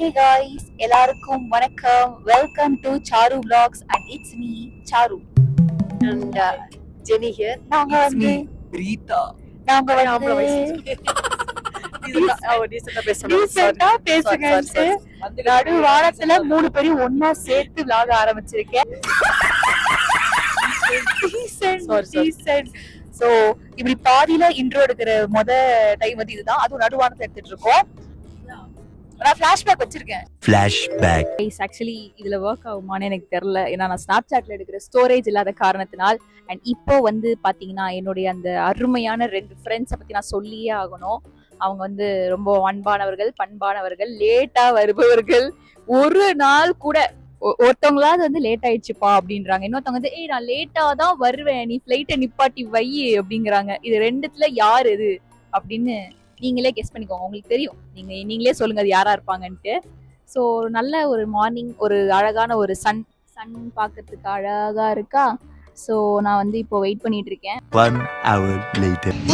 ஹே guys எல்லாருக்கும் வணக்கம். Welcome to Charu vlogs and it's me Charu and uh, Jenny here. நாங்க வந்து Rita. நாங்க வந்து. நடு வாரத்துல மூணு பேரும் ஒன்னா சேர்த்து vlog ஆரம்பிச்சிருக்கேன். So, இப்படி பாதியில இன்ட்ரோ எடுக்கிற முத டைம் வந்து இதுதான். அதுவும் நடுவானத்தை எடுத்துட்டு இருக்கோம். நான் ஃபிளாஷ்பேக் வச்சிருக்கேன். Flashback. கைஸ் ஆக்சுவலி இதுல ஒர்க் ஆகுமான்னு எனக்கு தெரியல. ஏன்னா நான் ஸ்னாப் சாட்ல எடுக்கிற ஸ்டோரேஜ் இல்லாத காரணத்தினால் அண்ட் இப்போ வந்து பாத்தீங்கன்னா என்னுடைய அந்த அருமையான ரெண்டு ஃப்ரெண்ட்ஸை பத்தி நான் சொல்லியே ஆகணும். அவங்க வந்து ரொம்ப அன்பானவர்கள் பண்பானவர்கள் லேட்டா வருபவர்கள். ஒரு நாள் கூட ஒ- ஒருத்தவங்களாவது வந்து லேட் ஆயிடுச்சுப்பா அப்படின்றாங்க. இன்னொருத்தவங்க வந்து ஏய் நான் லேட்டா தான் வருவேன். நீ ஃபிளைட்டை நிப்பாட்டி வை அப்படிங்கிறாங்க. இது ரெண்டுத்துல யார் இது அப்படின்னு நீங்களே கெஸ் பண்ணிக்கோங்க. உங்களுக்கு தெரியும். நீங்க நீங்களே சொல்லுங்க அது யாரா இருப்பாங்கன்ட்டு. ஸோ நல்ல ஒரு மார்னிங் ஒரு அழகான ஒரு சன் சன் பார்க்கறதுக்கு அழகா இருக்கா? ஸோ நான் வந்து இப்போ வெயிட் பண்ணிட்டு இருக்கேன்.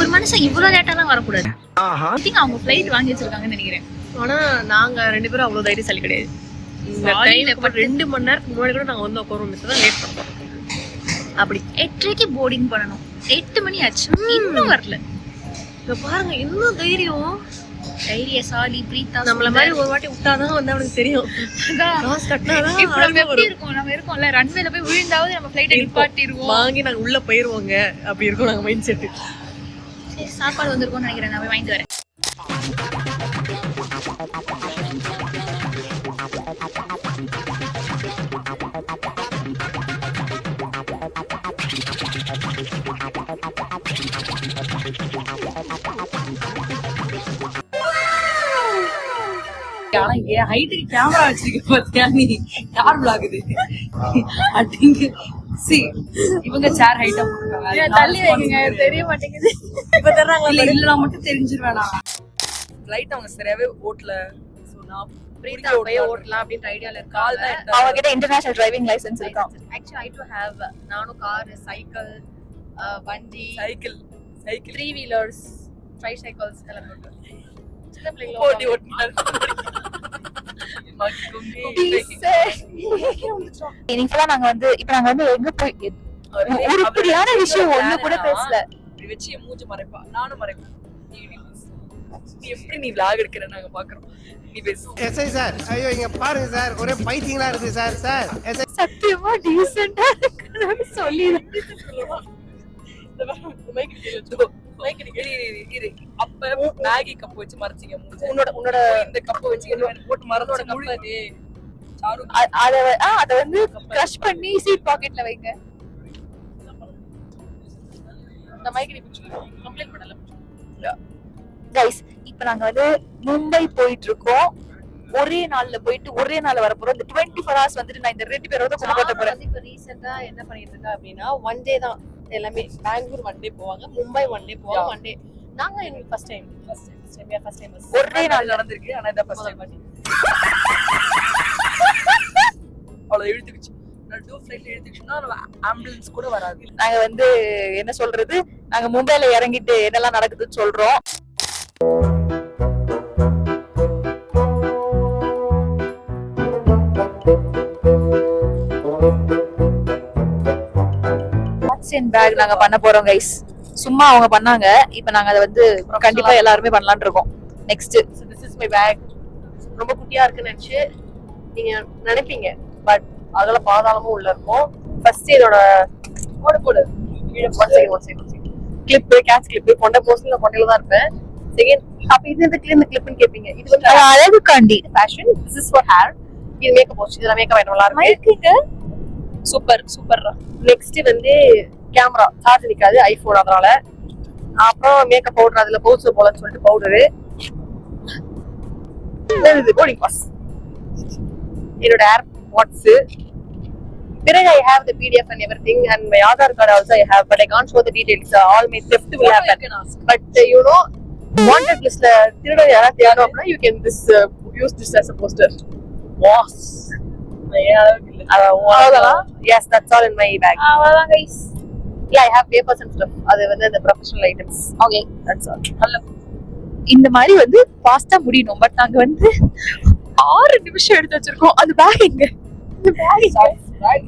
ஒரு மனுஷன் இவ்வளோ லேட்டாலாம் வரக்கூடாது. ஐ திங்க் அவங்க ஃப்ளைட் வாங்கி வச்சிருக்காங்கன்னு நினைக்கிறேன். ஆனா நாங்க ரெண்டு பேரும் அவ்வளவு தைரியசாலி கிடையாது. ரெண்டு மணி நேரத்துக்கு முன்னாடி கூட நாங்க வந்து உட்காரோம் தான் லேட் பண்ணுவோம். அப்படி. எட்டரைக்கு போர்டிங் பண்ணணும். எட்டு மணி ஆச்சு. இன்னும் வரல. இங்க பாருங்க இன்னும் தைரியம். தைரியசாலி பிரீதா நம்மள மாதிரி ஒரு வாட்டி விட்டாதான் வந்து அவனுக்கு தெரியும். காசு கட்டினாதான் இப்போ நம்ம எப்படி. இருக்கோம்? நம்ம இருக்கோம்ல ரன்வேல போய் விழுந்தாவது நம்ம ஃப்ளைட்டை. நிப்பாட்டிடுவோம். வாங்கி நாங்க உள்ள போயிருவோங்க. அப்படி இருக்கும் நாங்க மைண்ட் செட் சாப்பாடு வந்திருக்கும்னு நினைக்கிறேன். நான் போய் வாங்கிட்டு வரேன். ஆனா என் ஹைட்டுக்கு கேமரா வச்சிருக்க பாத்தியா நீ? யார் விளாகுது அட்டிங்க சி இவங்க சேர் ஹைட்டா தள்ளி வைங்க தெரிய மாட்டேங்குது. இப்ப தர்றாங்க இல்ல இல்ல நான் மட்டும் தெரிஞ்சிருவேனா? ஃளைட் அவங்க சரியாவே ஓட்டல. சோ நான் பிரீதா போய் ஓட்டலாம் அப்படின்ற ஐடியால இருக்காங்க. தான் அவங்க கிட்ட international driving licence actually I do have நானும் கார் சைக்கிள் வண்டி cycle cycle three wheelers tricycles எல்லாம் இருக்கு சின்ன போட்டி பிள்ளைங்க இன்னைக்கு நாங்க வந்து இப்ப நாங்க வந்து எங்க போய் உருப்படியான விஷயம் ஒண்ணு கூட பேசல. வச்சு என் மூஞ்ச மறைப்பா? நானும் மறைப்பேன். எப்படி நீ விளாக் எடுக்கிற நாங்க பாக்குறோம். எஸ்ஐ சார் ஐயோ இங்க பாருங்க சார். ஒரே பைத்தியங்களா இருக்கு சார் சார். எஸ்ஐ சத்தியமா இருக்கணும்னு சொல்லி அப்ப மேகி கப் வச்சு மறைச்சிங்க உன்னோட உன்னோட இந்த கப்ப வச்சு போட்டு மறந்தோட அ- அத வ- ஆ, அத வந்து கிரஷ் பண்ணி சீட் பாக்கெட்ல வைங்க. இந்த மைக் நீ கம்ப்ளைண்ட் பண்ணல. கைஸ் இப்ப நாங்க வந்து மும்பை போயிட்டு இருக்கோம் ஒரே நாள்ல போயிட்டு ஒரே நாள்ல வர போறோம். இந்த டுவெண்ட்டி ஃபோர் ஹவர்ஸ் வந்துட்டு நான் இந்த ரெண்டு பேரோட போறேன். இப்போ ரீசெண்டா என்ன பண்ணிட்டு இருக்கா அப்படின்னா ஒன் டே தான். எல்லாமே பெங்களூர் ஒன் டே போவாங்க மும்பை ஒன் டே போவாங்க. ஒன் டே நாங்க எங்களுக்கு first time first time first time ஒரே நாள் நடந்திருக்கு ஆனா இதான் ஃபர்ஸ்ட் டைம் அவ்வளவு இழுத்துக்குச்சு. நான் டூ ஃபிளைட்ல இழுத்துக்குச்சுன்னா ஆம்புலன்ஸ் கூட வராது. நாங்க வந்து என்ன சொல்றது? நாங்க மும்பைல இறங்கிட்டு என்னெல்லாம் நடக்குதுன்னு சொல்றோம். பேக் நாங்க பண்ண போறோம் கைஸ் சும்மா அவங்க பண்ணாங்க. இப்ப நாங்க அதை வந்து கண்டிப்பா எல்லாருமே பண்ணலாம்னு இருக்கோம். Next this is my bag ரொம்ப குட்டியா இருக்குன்னு நினைச்சு நீங்க நினைப்பீங்க. பட் அதுல பாதாளமும் உள்ள இருக்கும். ஃபர்ஸ்ட் இதோட போடு போடு கிளிப் கேட்ச் கிளிப் கொண்ட போஸ்ட்ல கொண்டையில தான் இருப்பேன். செகண்ட் அப்ப இது இந்த கிளிப் இந்த கிளிப்னு கேட்பீங்க இது வந்து அழகுக்காண்டி. Fashion this is for hair இது மேக்கப் வாஷ் இதுல மேக்கப் ஐட்டம் நல்லா இருக்கு. சூப்பர் சூப்பர் நெக்ஸ்ட் வந்து கேமரா சார்ஜ் நிக்காது ஐபோன் அதனால. அப்புறம் மேக்கப் பவுடர் அதுல பவுச்சர் போலன்னு சொல்லிட்டு பவுடரு இது போர்டிங் பாஸ் என்னோட ஏர் வாட்ஸ் பிறகு I have the PDF and everything and my Aadhaar card also I have but I can't show the details all my theft will happen. But you know wanted லிஸ்ட்ல திருட யாராவது தேடணும் அப்படின்னா you can this use this as a poster. Was அவ்வளவுதான். Yes that's all in my bag அவ்வளவுதான் guys yeah i have papers and stuff. அது வந்து அந்த professional items okay that's all இந்த மாதிரி வந்து ஃபாஸ்டா முடியணும். பட் நாங்க வந்து ஆறு நிமிஷம் எடுத்து வச்சிருக்கோம். அந்த பேக் எங்க?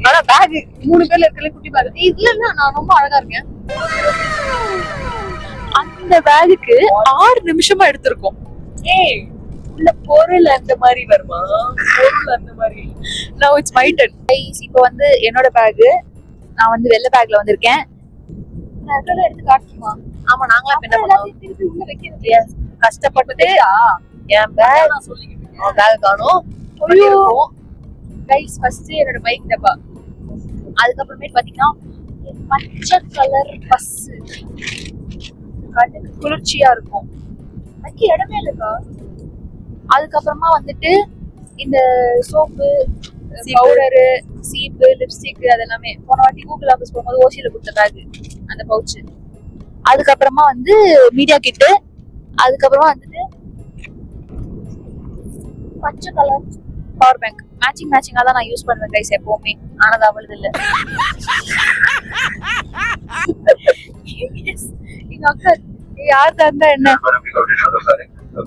ஆனா பேக் மூணு பேர்ல இருக்கல குட்டி பேக் இல்ல இல்ல நான் ரொம்ப அழகா இருக்கேன். அந்த பேகுக்கு ஆறு நிமிஷமா எடுத்திருக்கோம். ஏய் உள்ள பொருள் அந்த மாதிரி வருமா? பொருள் அந்த மாதிரி. நவ இட்ஸ் மை டர்ன் இப்போ வந்து என்னோட பேக் நான் வந்து வெள்ளை பேக்ல வந்திருக்கேன். எடுத்து காட்டுமா? ஆமா நாங்களாம் இப்ப என்ன Yes, கஷ்டப்பட்டு என் பேக். அவன் பேக் காணோம். கைஸ் ஃபர்ஸ்ட் என்னோட பைக் டப்பா அதுக்கப்புறமேட்டு பாத்தீங்கன்னா பச்சை கலர் பஸ் கண்ணுக்கு குளிர்ச்சியா இருக்கும். அதுக்கு இடமே இல்லக்கா. அதுக்கப்புறமா வந்துட்டு இந்த சோப்பு பவுடரு சீப்பு லிப்ஸ்டிக் அதெல்லாமே. போன வாட்டி கூகுள் ஆஃபீஸ் போகும்போது ஓசியில கொடுத்த பேக் அந்த பவுச் அதுக்கப்புறமா வந்து மீடியா கிட்டு அதுக்கப்புறமா வந்துட்டு பச்சை கலர் பவர் பேங்க் மேட்சிங் மேட்சிங்கா தான் நான் யூஸ் பண்ணுவேன் கைஸ் எப்பவுமே. ஆனா அது அவளுது இல்ல. எங்க அக்கா யார் தந்தா என்ன?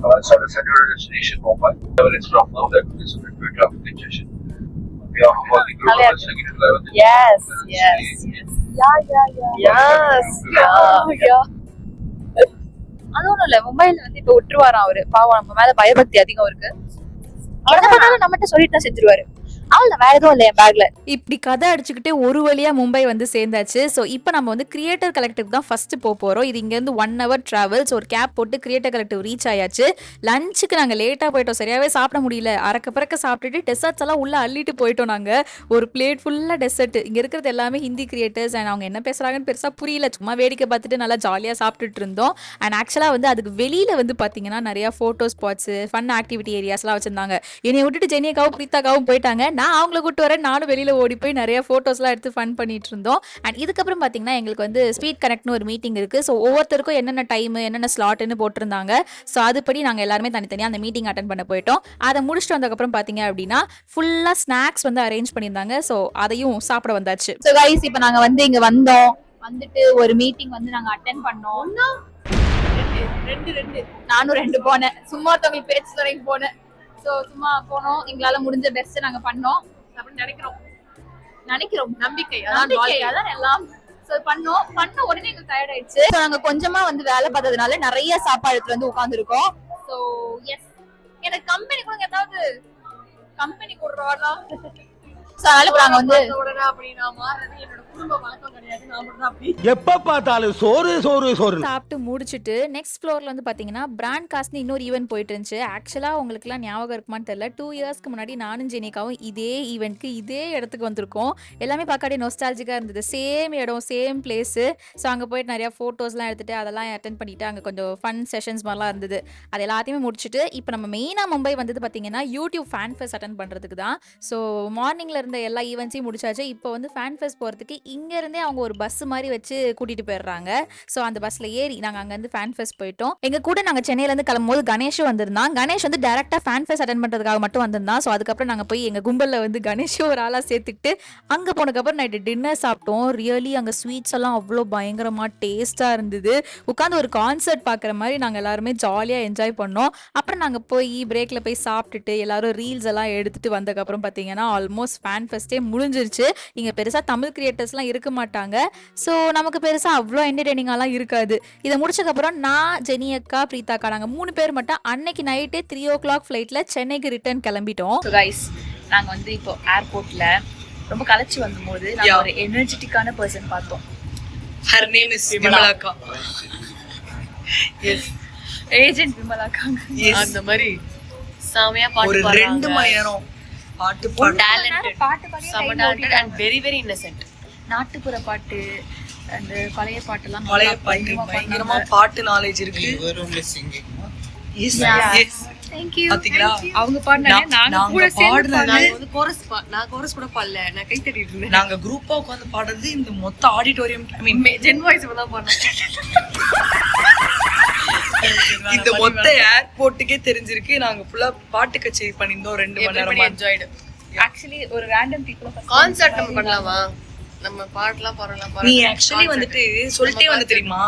Call sort of your destination mobile. Whether it's from now, that some good traffic congestion. We are holding group Yes, yes, yeah yeah yeah yes. யா அது ஒண்ணும் இல்ல மும்பைல வந்து இப்ப விட்டுருவாராம் அவரு. பாவம் நம்ம மேல பயபக்தி அதிகம் இருக்கு என்ன பண்ணாலும் நம்மகிட்ட சொல்லிட்டு தான் செஞ்சிருவாரு. அவள் வேற எதுவும் இல்லை என் பேக்ல இப்படி கதை அடிச்சுக்கிட்டே ஒரு வழியாக மும்பை வந்து சேர்ந்தாச்சு. ஸோ இப்போ நம்ம வந்து கிரியேட்டர் கலெக்டிவ் தான் ஃபர்ஸ்ட் போக போகிறோம் இது இங்கேருந்து ஒன் ஹவர் ட்ராவல்ஸ் ஒரு கேப் போட்டு கிரியேட்டர் கலெக்டிவ் ரீச் ஆயாச்சு. லஞ்சுக்கு நாங்கள் லேட்டாக போயிட்டோம். சரியாகவே சாப்பிட முடியல. அறக்க பறக்க சாப்பிட்டுட்டு டெசர்ட்ஸ் எல்லாம் உள்ளே அள்ளிட்டு போயிட்டோம் நாங்கள் ஒரு பிளேட் ஃபுல்லாக டெசர்ட் இங்கே இருக்கிறது எல்லாமே ஹிந்தி கிரியேட்டர்ஸ் அண்ட் அவங்க என்ன பேசுகிறாங்கன்னு பெருசாக புரியல. சும்மா வேடிக்கை பார்த்துட்டு நல்லா ஜாலியாக சாப்பிட்டுட்டு இருந்தோம். அண்ட் ஆக்சுவலாக வந்து அதுக்கு வெளியில் வந்து பார்த்தீங்கன்னா நிறையா ஃபோட்டோ ஸ்பாட்ஸு ஃபன் ஆக்டிவிட்டி ஏரியாஸ்லாம் வச்சுருந்தாங்க. என்னை விட்டுட்டு ஜெனியக்காவும் பிரீத்தாக்காவும் போயிட்டாங்க. நான் அவங்கள கூட்டு வரேன். நானும் வெளியில் ஓடி போய் நிறைய ஃபோட்டோஸ்லாம் எடுத்து ஃபன் பண்ணிட்டு இருந்தோம். அண்ட் இதுக்கப்புறம் பார்த்தீங்கன்னா எங்களுக்கு வந்து ஸ்பீட் கனெக்ட்னு ஒரு மீட்டிங் இருக்குது ஸோ ஒவ்வொருத்தருக்கும் என்னென்ன டைம் என்னென்ன ஸ்லாட்னு போட்டிருந்தாங்க. ஸோ அதுபடி நாங்கள் எல்லாருமே தனித்தனியாக அந்த மீட்டிங் அட்டன் பண்ண போயிட்டோம். அதை முடிச்சுட்டு வந்ததுக்கப்புறம் பார்த்தீங்க அப்படின்னா ஃபுல்லாக ஸ்நாக்ஸ் வந்து அரேஞ்ச் பண்ணியிருந்தாங்க. ஸோ அதையும் சாப்பிட வந்தாச்சு. சோ கைஸ் இப்போ நாங்க வந்து இங்க வந்தோம். வந்துட்டு ஒரு மீட்டிங் வந்து நாங்க அட்டென்ட் பண்ணோம். ரெண்டு ரெண்டு நானும் ரெண்டு போனேன். சும்மா ஒருத்தவங்களுக்கு பேச்சு துறைக்கு போனேன். சோ சும்மா போனோம். எங்களால முடிஞ்ச பெஸ்ட் நாங்க பண்ணோம். அப்படின்னு நினைக்கிறோம். நினைக்கிறோம். நம்பிக்கை. அதான் நம்பிக்கை, வாழ்க்கை. அதான் எல்லாம். பண்ணோம். பண்ண உடனே எங்களுக்கு டயர்ட் ஆயிடுச்சு. நாங்க கொஞ்சமா வந்து வேலை பார்த்ததுனால நிறைய சாப்பாடு வந்து உட்கார்ந்துருக்கோம். சோ எஸ் எனக்கு கம்பெனி கொடுங்க. ஏதாவது கம்பெனி கொடுறோம்னா சோ அதனால இப்ப நாங்க வந்து எப்ப பார்த்தாலும் சோறு சோறு சோறு சாப்பிட்டு முடிச்சுட்டு நெக்ஸ்ட் ஃப்ளோரில் வந்து பார்த்தீங்கன்னா பிராண்ட் காஸ்ட்னு இன்னொரு ஈவெண்ட் போயிட்டு இருந்துச்சு. ஆக்சுவலாக உங்களுக்குலாம் ஞாபகம் இருக்குமான்னு தெரியல. டூ இயர்ஸ்க்கு முன்னாடி நானும் ஜெனிகாவும் இதே ஈவெண்ட்க்கு இதே இடத்துக்கு வந்திருக்கோம். எல்லாமே பார்க்காடி நொஸ்டாலஜிக்காக இருந்தது. சேம் இடம் சேம் பிளேஸு ஸோ அங்கே போயிட்டு நிறையா ஃபோட்டோஸ்லாம் எடுத்துகிட்டு அதெல்லாம் அட்டன் பண்ணிட்டு அங்கே கொஞ்சம் ஃபன் செஷன்ஸ் மாதிரிலாம் இருந்தது. அது எல்லாத்தையுமே முடிச்சுட்டு இப்போ நம்ம மெயினாக மும்பை வந்தது பார்த்தீங்கன்னா யூடியூப் ஃபேன் ஃபெஸ்ட் அட்டன் பண்ணுறதுக்கு தான் ஸோ மார்னிங்கில் இருந்த எல்லா ஈவெண்ட்ஸையும் முடிச்சாச்சு. இப்போ வந்து ஃபேன் ஃபெஸ்ட் போகிறதுக்கு இங்கேருந்தே அவங்க ஒரு பஸ் மாதிரி வச்சு கூட்டிகிட்டு போயிடுறாங்க. ஸோ அந்த பஸ்ஸில் ஏறி நாங்கள் அங்கேருந்து ஃபேன் ஃபெஸ்ட் போயிட்டோம். எங்கள் கூட நாங்கள் சென்னையிலேருந்து கிளம்பும்போது கணேஷும் வந்திருந்தான். கணேஷ் வந்து டேரெக்டாக ஃபேன் ஃபெஸ்ட் அட்டன் பண்ணுறதுக்காக மட்டும் வந்திருந்தான். ஸோ அதுக்கப்புறம் நாங்கள் போய் எங்கள் கும்பலில் வந்து கணேஷும் ஒரு ஆளாக சேர்த்துக்கிட்டு அங்கே போனதுக்கப்புறம் நைட்டு டின்னர் சாப்பிட்டோம். ரியலி அங்கே ஸ்வீட்ஸ் எல்லாம் அவ்வளோ பயங்கரமாக டேஸ்ட்டாக இருந்தது. உட்காந்து ஒரு கான்சர்ட் பார்க்குற மாதிரி நாங்கள் எல்லாருமே ஜாலியாக என்ஜாய் பண்ணோம். அப்புறம் நாங்கள் போய் பிரேக்கில் போய் சாப்பிட்டுட்டு எல்லாரும் ரீல்ஸ் எல்லாம் எடுத்துகிட்டு வந்ததுக்கப்புறம் பார்த்தீங்கன்னா ஆல்மோஸ்ட் ஃபேன் ஃபெஸ்ட்டே முடிஞ்சிருச்சு. இங்கே பெருசாக தமிழ் கிரியேட்டர்ஸ்லாம் இருக்க மாட்டாங்க. ஸோ நமக்கு பெருசாக அவ்வளோ என்டர்டெய்னிங்காலாம் இருக்காது. இதை முடிச்சதுக்கப்புறம் நான் ஜெனி அக்கா பிரீதா அக்கா நாங்கள் மூணு பேர் மட்டும் அன்னைக்கு நைட்டே த்ரீ ஓ கிளாக் ஃப்ளைட்டில் சென்னைக்கு ரிட்டர்ன் கிளம்பிட்டோம். கைஸ் நாங்க வந்து இப்போ ஏர்போர்ட்ல ரொம்ப களைச்சு வந்தபோது Yeah. ஒரு எனர்ஜெட்டிக்கான பர்சன் பார்த்தோம். ஹர் நேம் இஸ் விமலாக்கா எஸ் ஏஜென்ட் விமலாக்காங்க. அந்த மாதிரி செமையா பாட்டு. ரெண்டு மணி நேரம் பாட்டு and ஓட்டிட்டாங்க. very very innocent. நாட்டுப்புற பாட்டு அந்த பழைய பாட்டெல்லாம் பழைய பாட்டு பயங்கரமா. பாட்டு நாலேஜ் இருக்கு. அவங்க நாங்க குரூப்பா உட்கார்ந்து பாடுறது இந்த மொத்த auditorium I mean gen voice தான் பாடுறேன் இந்த மொத்த ஏர்போர்ட்டுக்கே தெரிஞ்சிருக்கு. நாங்க ஃபுல்லா பாட்டு கச்சேரி பண்ணியிருந்தோம் ரெண்டு மணி நேரமா. enjoyed Actually, ஒரு அ first கான்சர்ட் நம்ம பண்ணலாமா? நம்ம பாட்டுலாம் பாடலாம் நீ ஆக்சுவலி வந்துட்டு சொல்லிட்டே வந்து தெரியுமா?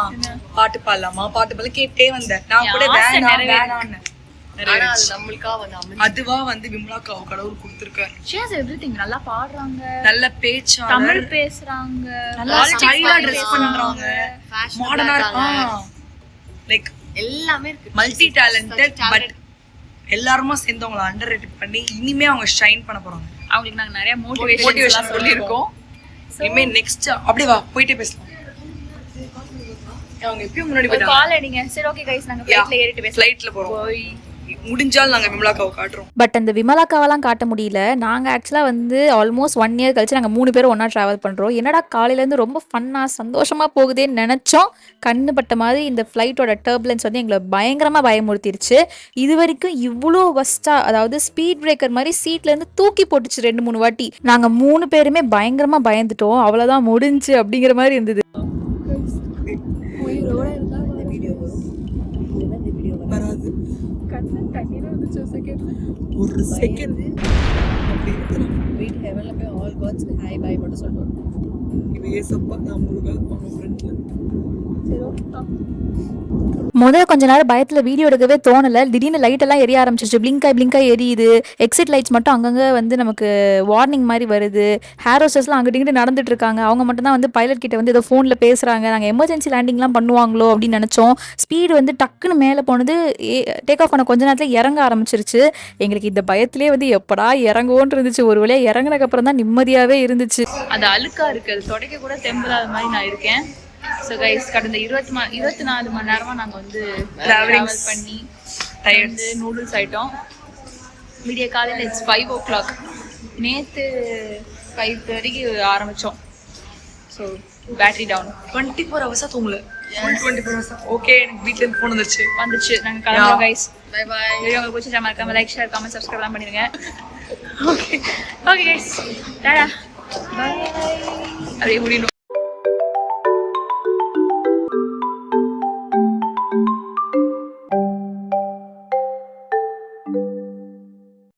பாட்டு பாடலாமா? பாட்டு பாடல கேட்டே வந்த. நான் கூட வேணாம் அமைஞ்சு அதுவா வந்து விமலாக்காவை கடவுள் கொடுத்திருக்காரு. ஷேஸ் எவ்ரிதிங் நல்லா பாடுறாங்க. நல்ல தமிழ் பேசுறாங்க. நல்லா ஸ்டைலா ட்ரெஸ் பண்றாங்க. மாடர்னா. லைக் எல்லாமே இருக்கு. மல்டி டேலண்டட் பட் எல்லாருமா சேர்ந்து அவங்கள அண்டர் ரேட்டட் பண்ணி இனிமே அவங்க ஷைன் பண்ண போறாங்க. அவங்களுக்கு நாங்க நிறைய மோட்டிவேஷன் சொல்லியிருக்கோம். இனிமே நெக்ஸ்ட் அப்படியே வா போயிட்டே பேசலாம். அவங்க எப்பயும் முன்னாடி கால் அடிங்க. சரி ஓகே கைஸ் நாங்க ஃளைட்ல ஏறிட்டு பேசலாம். ஃப்ளைட்ல போறோம். முடிஞ்சால் நாங்க விமலாக்காவை காட்டுறோம். பட் அந்த விமலாக்காவெல்லாம் காட்ட முடியல. நாங்கள் ஆக்சுவலாக வந்து ஆல்மோஸ்ட் ஒன் இயர் கழிச்சு நாங்கள் மூணு பேரும் ஒன்றா ட்ராவல் பண்ணுறோம் என்னடா காலையிலேருந்து ரொம்ப ஃபன்னாக சந்தோஷமாக போகுதேன்னு நினச்சோம். கண்ணு பட்ட மாதிரி இந்த ஃப்ளைட்டோட டர்புலன்ஸ் வந்து எங்களை பயங்கரமாக பயமுறுத்திருச்சு. இது வரைக்கும் இவ்வளோ வஸ்ட்டாக அதாவது ஸ்பீட் பிரேக்கர் மாதிரி சீட்லேருந்து தூக்கி போட்டுச்சு ரெண்டு மூணு வாட்டி. நாங்கள் மூணு பேருமே பயங்கரமாக பயந்துட்டோம். அவ்வளோதான் முடிஞ்சு அப்படிங்கிற மாதிரி இருந்தது. ஒரு செகண்ட் வீட் ஹெவன்ல போய் ஆல் காட்ஸ் ஹாய் பை மட்டும் சொல்றோம் இவ ஏசப்பா நான் முருகா அவங்க ஃப்ரெண்ட்ல முதல்ல கொஞ்ச நேரம் பயத்தில் வீடியோ எடுக்கவே தோணலை. திடீர்னு லைட் எல்லாம் எரிய ஆரம்பிச்சிச்சு பிளிங்காய் பிளிங்காய் எரியுது. எக்ஸிட் லைட்ஸ் மட்டும் அங்கங்கே வந்து நமக்கு வார்னிங் மாதிரி வருது. ஹேர் ஹோஸ்டர்ஸ்லாம் அங்கிட்டு இங்கிட்டு நடந்துட்டு இருக்காங்க. அவங்க மட்டும் தான் வந்து பைலட் கிட்ட வந்து ஏதோ ஃபோனில் பேசுகிறாங்க நாங்கள் எமர்ஜென்சி லேண்டிங்லாம் பண்ணுவாங்களோ அப்படின்னு நினச்சோம். ஸ்பீடு வந்து டக்குன்னு மேலே போனது டேக் ஆஃப் பண்ண கொஞ்ச நேரத்தில் இறங்க ஆரம்பிச்சிருச்சு. எங்களுக்கு இந்த பயத்திலே வந்து எப்படா இறங்குவோன்னு இருந்துச்சு. ஒரு வழியாக இறங்குனதுக்கு தான் நிம்மதியாகவே இருந்துச்சு. அது அழுக்காக இருக்குது அது தொடக்க கூட தெம்பலாத மாதிரி நான் இருக்கேன். ஸோ கைஸ் கடந்த இருபத்தி மா இருபத்தி நாலு மணி நேரமா நாங்க வந்து Travelling. டிராவல் பண்ணி வந்து நூடுல்ஸ் ஆயிட்டோம். விடிய காலையில் இட்ஸ் ஃபைவ் ஓ கிளாக் நேற்று ஃபைவ் தேர்ட்டிக்கு ஆரம்பித்தோம் so battery down twenty four ஹவர்ஸா தூங்கல டுவெண்ட்டி ஃபோர் ஹவர்ஸ் ஓகே எனக்கு வீட்ல இருந்து ஃபோன் வந்துருச்சு. வந்துச்சு நாங்கள் கிளம்புறோம். கைஸ் பை பை வீடியோ உங்களுக்கு மறக்காம லைக் ஷேர் கமெண்ட் சப்ஸ்கிரைப்லாம் பண்ணிடுங்க. Okay okay guys tata bye அப்படியே முடியணும்.